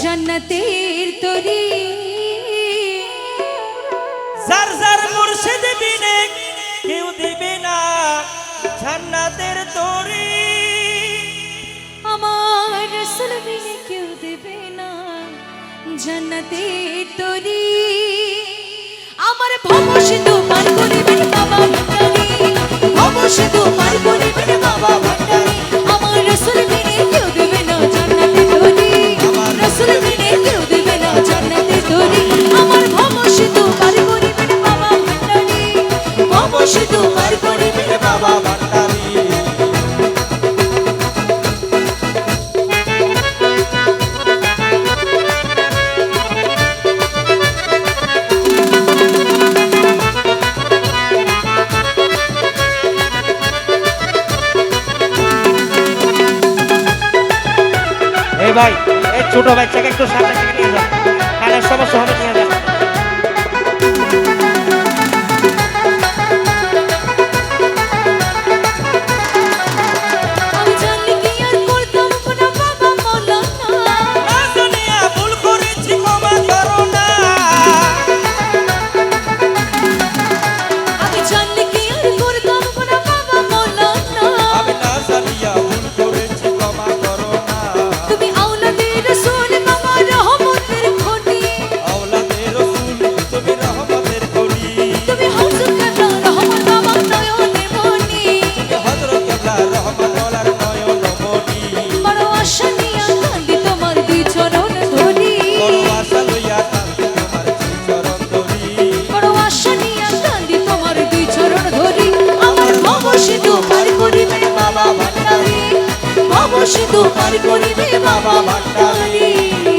জন্নতের তরি। সার সার মুর্শিদ বিনে কেউ দিবে না জান্নাতের তরি। আমার বিনে কেউ দিবে না তরি। আমার ভবসে তোমার করিবেন বাবা ভবসে তোমার করিবেন বাবা ভাই। এই ছোট বাচ্চাকে একটু সামনে থেকে নিয়ে যান খালের সমস্যা হবে সিধু পার করিবে বাবা ভান্ডারী।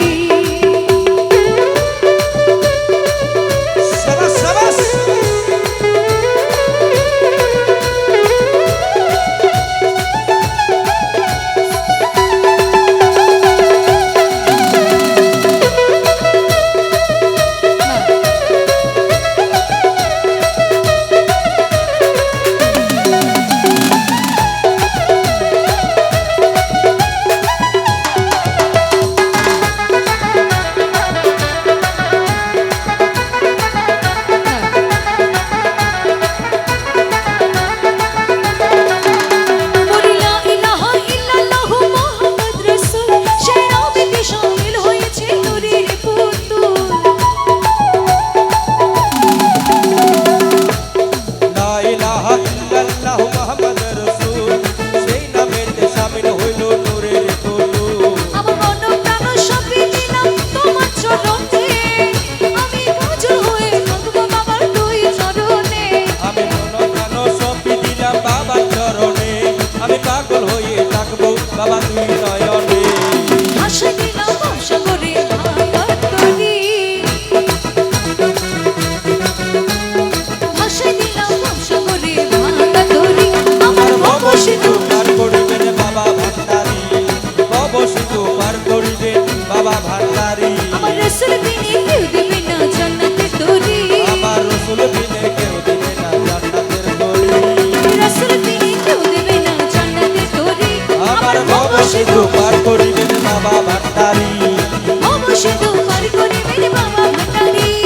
ভালোবাসি রূপার